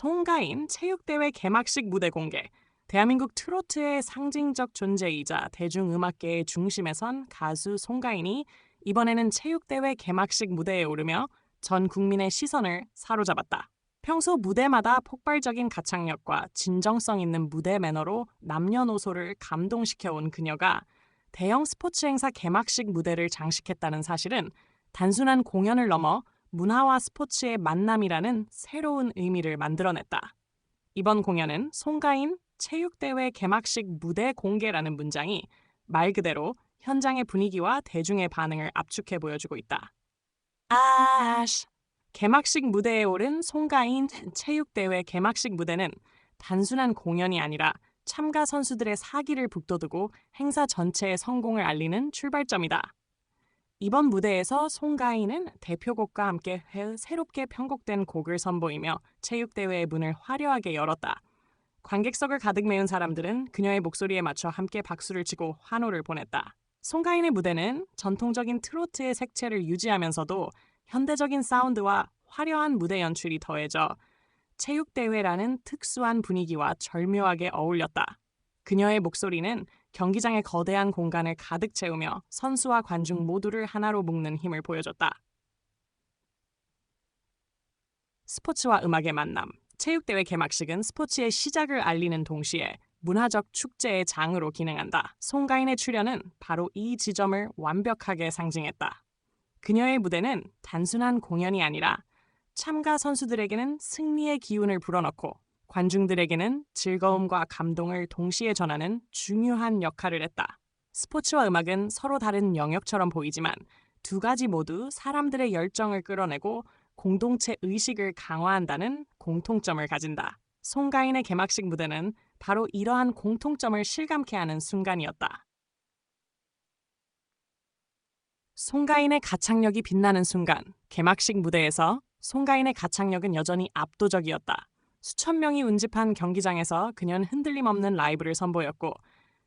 송가인 체육대회 개막식 무대 공개. 대한민국 트로트의 상징적 존재이자 대중음악계의 중심에 선 가수 송가인이 이번에는 체육대회 개막식 무대에 오르며 전 국민의 시선을 사로잡았다. 평소 무대마다 폭발적인 가창력과 진정성 있는 무대 매너로 남녀노소를 감동시켜온 그녀가 대형 스포츠 행사 개막식 무대를 장식했다는 사실은 단순한 공연을 넘어 문화와 스포츠의 만남이라는 새로운 의미를 만들어냈다. 이번 공연은 송가인 체육대회 개막식 무대 공개라는 문장이 말 그대로 현장의 분위기와 대중의 반응을 압축해 보여주고 있다. 아쉬 개막식 무대에 오른 송가인 체육대회 개막식 무대는 단순한 공연이 아니라 참가 선수들의 사기를 북돋우고 행사 전체의 성공을 알리는 출발점이다. 이번 무대에서 송가인은 대표곡과 함께 새롭게 편곡된 곡을 선보이며 체육대회의 문을 화려하게 열었다. 관객석을 가득 메운 사람들은 그녀의 목소리에 맞춰 함께 박수를 치고 환호를 보냈다. 송가인의 무대는 전통적인 트로트의 색채를 유지하면서도 현대적인 사운드와 화려한 무대 연출이 더해져 체육대회라는 특수한 분위기와 절묘하게 어울렸다. 그녀의 목소리는 경기장의 거대한 공간을 가득 채우며 선수와 관중 모두를 하나로 묶는 힘을 보여줬다. 스포츠와 음악의 만남. 체육대회 개막식은 스포츠의 시작을 알리는 동시에 문화적 축제의 장으로 기능한다. 송가인의 출연은 바로 이 지점을 완벽하게 상징했다. 그녀의 무대는 단순한 공연이 아니라 참가 선수들에게는 승리의 기운을 불어넣고 관중들에게는 즐거움과 감동을 동시에 전하는 중요한 역할을 했다. 스포츠와 음악은 서로 다른 영역처럼 보이지만 두 가지 모두 사람들의 열정을 끌어내고 공동체 의식을 강화한다는 공통점을 가진다. 송가인의 개막식 무대는 바로 이러한 공통점을 실감케 하는 순간이었다. 송가인의 가창력이 빛나는 순간, 개막식 무대에서 송가인의 가창력은 여전히 압도적이었다. 수천 명이 운집한 경기장에서 그녀는 흔들림 없는 라이브를 선보였고,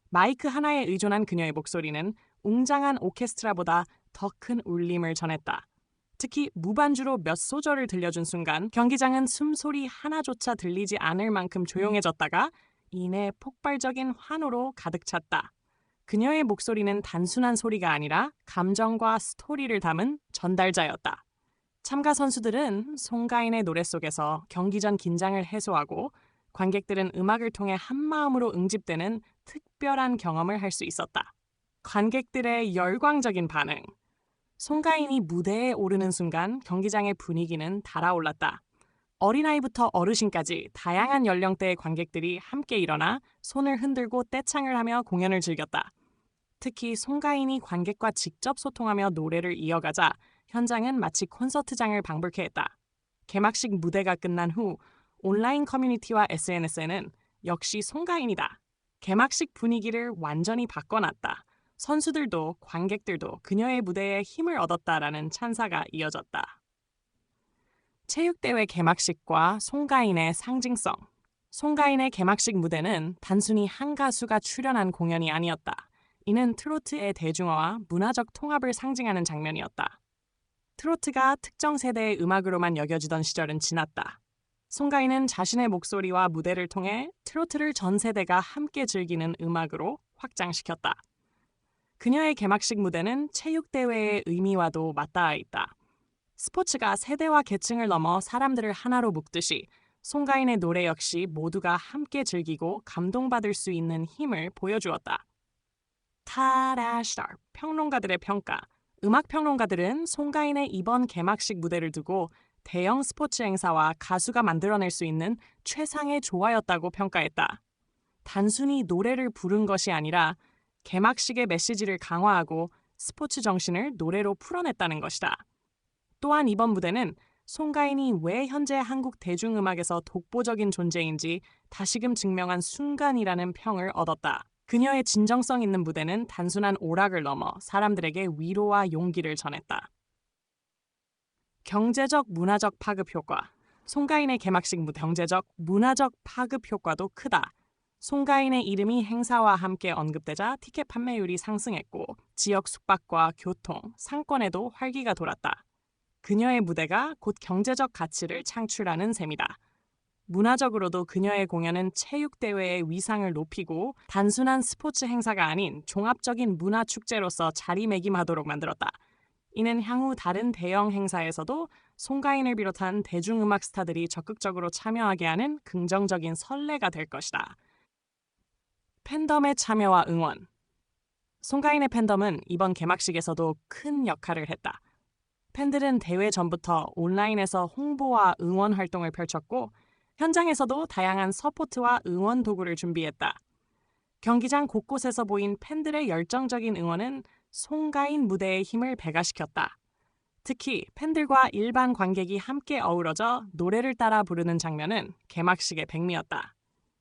마이크 하나에 의존한 그녀의 목소리는 웅장한 오케스트라보다 더 큰 울림을 전했다. 특히 무반주로 몇 소절을 들려준 순간 경기장은 숨소리 하나조차 들리지 않을 만큼 조용해졌다가 이내 폭발적인 환호로 가득 찼다. 그녀의 목소리는 단순한 소리가 아니라 감정과 스토리를 담은 전달자였다. 참가 선수들은 송가인의 노래 속에서 경기 전 긴장을 해소하고 관객들은 음악을 통해 한마음으로 응집되는 특별한 경험을 할 수 있었다. 관객들의 열광적인 반응. 송가인이 무대에 오르는 순간 경기장의 분위기는 달아올랐다. 어린아이부터 어르신까지 다양한 연령대의 관객들이 함께 일어나 손을 흔들고 떼창을 하며 공연을 즐겼다. 특히 송가인이 관객과 직접 소통하며 노래를 이어가자 현장은 마치 콘서트장을 방불케 했다. 개막식 무대가 끝난 후 온라인 커뮤니티와 SNS에는 역시 송가인이다. 개막식 분위기를 완전히 바꿔놨다. 선수들도 관객들도 그녀의 무대에 힘을 얻었다라는 찬사가 이어졌다. 체육대회 개막식과 송가인의 상징성. 송가인의 개막식 무대는 단순히 한 가수가 출연한 공연이 아니었다. 이는 트로트의 대중화와 문화적 통합을 상징하는 장면이었다. 트로트가 특정 세대의 음악으로만 여겨지던 시절은 지났다. 송가인은 자신의 목소리와 무대를 통해 트로트를 전 세대가 함께 즐기는 음악으로 확장시켰다. 그녀의 개막식 무대는 체육대회의 의미와도 맞닿아 있다. 스포츠가 세대와 계층을 넘어 사람들을 하나로 묶듯이 송가인의 노래 역시 모두가 함께 즐기고 감동받을 수 있는 힘을 보여주었다. 타라시다 평론가들의 평가 음악 평론가들은 송가인의 이번 개막식 무대를 두고 대형 스포츠 행사와 가수가 만들어낼 수 있는 최상의 조화였다고 평가했다. 단순히 노래를 부른 것이 아니라 개막식의 메시지를 강화하고 스포츠 정신을 노래로 풀어냈다는 것이다. 또한 이번 무대는 송가인이 왜 현재 한국 대중음악에서 독보적인 존재인지 다시금 증명한 순간이라는 평을 얻었다. 그녀의 진정성 있는 무대는 단순한 오락을 넘어 사람들에게 위로와 용기를 전했다. 경제적 문화적 파급 효과. 송가인의 개막식 무대 경제적 문화적 파급 효과도 크다. 송가인의 이름이 행사와 함께 언급되자 티켓 판매율이 상승했고 지역 숙박과 교통, 상권에도 활기가 돌았다. 그녀의 무대가 곧 경제적 가치를 창출하는 셈이다. 문화적으로도 그녀의 공연은 체육대회의 위상을 높이고 단순한 스포츠 행사가 아닌 종합적인 문화 축제로서 자리매김하도록 만들었다. 이는 향후 다른 대형 행사에서도 송가인을 비롯한 대중음악 스타들이 적극적으로 참여하게 하는 긍정적인 선례가 될 것이다. 팬덤의 참여와 응원 송가인의 팬덤은 이번 개막식에서도 큰 역할을 했다. 팬들은 대회 전부터 온라인에서 홍보와 응원 활동을 펼쳤고 현장에서도 다양한 서포트와 응원 도구를 준비했다. 경기장 곳곳에서 보인 팬들의 열정적인 응원은 송가인 무대의 힘을 배가시켰다. 특히 팬들과 일반 관객이 함께 어우러져 노래를 따라 부르는 장면은 개막식의 백미였다.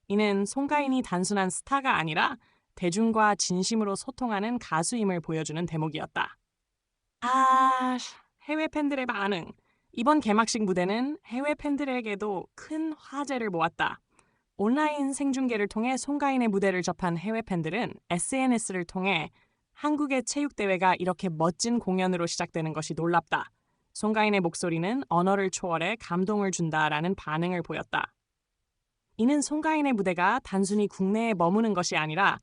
이는 송가인이 단순한 스타가 아니라 대중과 진심으로 소통하는 가수임을 보여주는 대목이었다. 아, 해외 팬들의 반응. 이번 개막식 무대는 해외 팬들에게도 큰 화제를 모았다. 온라인 생중계를 통해 송가인의 무대를 접한 해외 팬들은 SNS를 통해 한국의 체육대회가 이렇게 멋진 공연으로 시작되는 것이 놀랍다. 송가인의 목소리는 언어를 초월해 감동을 준다라는 반응을 보였다. 이는 송가인의 무대가 단순히 국내에 머무는 것이 아니라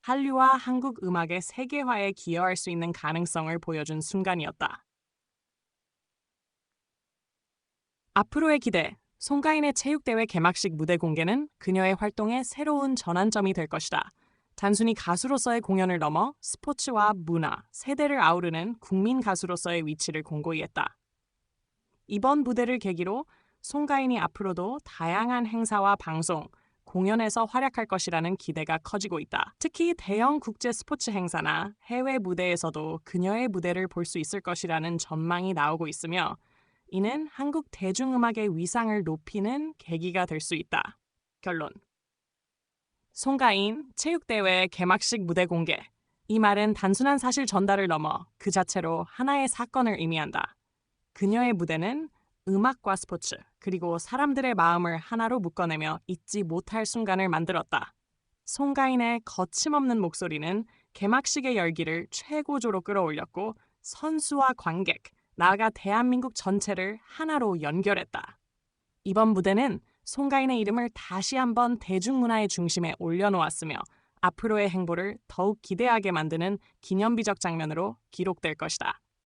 한류와 한국 음악의 세계화에 기여할 수 있는 가능성을 보여준 순간이었다. 앞으로의 기대, 송가인의 체육대회 개막식 무대 공개는 그녀의 활동의 새로운 전환점이 될 것이다. 단순히 가수로서의 공연을 넘어 스포츠와 문화, 세대를 아우르는 국민 가수로서의 위치를 공고히 했다. 이번 무대를 계기로 송가인이 앞으로도 다양한 행사와 방송, 공연에서 활약할 것이라는 기대가 커지고 있다. 특히 대형 국제 스포츠 행사나 해외 무대에서도 그녀의 무대를 볼 수 있을 것이라는 전망이 나오고 있으며 이는 한국 대중음악의 위상을 높이는 계기가 될 수 있다. 결론. 송가인 체육대회 개막식 무대 공개. 이 말은 단순한 사실 전달을 넘어 그 자체로 하나의 사건을 의미한다. 그녀의 무대는 음악과 스포츠, 그리고 사람들의 마음을 하나로 묶어내며 잊지 못할 순간을 만들었다. 송가인의 거침없는 목소리는 개막식의 열기를 최고조로 끌어올렸고 선수와 관객, 나아가 대한민국 전체를 하나로 연결했다. 이번 무대는 송가인의 이름을 다시 한번 대중문화의 중심에 올려놓았으며 앞으로의 행보를 더욱 기대하게 만드는 기념비적 장면으로 기록될 것이다.